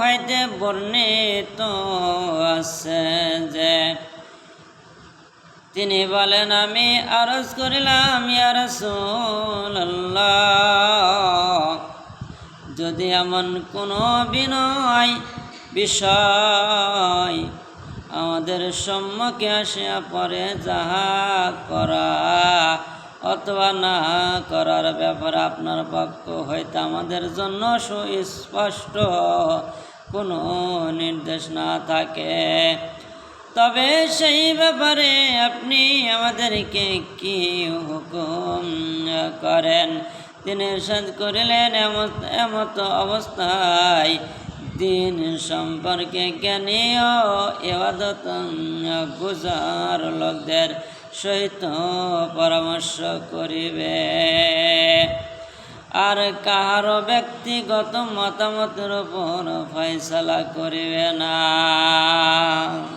হইতে বর্ণিত আছে যে, তিনি বলেন, আমি আরজ করিলাম যদি এমন কোনো বিনয় বিষয় আমাদের সম্মুখে আসিয়া পরে যাহা করা অথবা না করার ব্যাপারে আপনার পক্ষ হইতে আমাদের জন্য সুস্পষ্ট কোনো নির্দেশ না থাকে। তবে সেই ব্যাপারে আপনি আমাদেরকে কি হুকুম করেন? তিনি ইরশাদ করিলেন, এমত এমত অবস্থায় দিন সম্পর্কে জ্ঞানী ও এবাদত গুজার লোকদের সহিত পরামর্শ করিবে। আর কাহারও ব্যক্তিগত মতামতের উপর ফয়সলা করিবে না।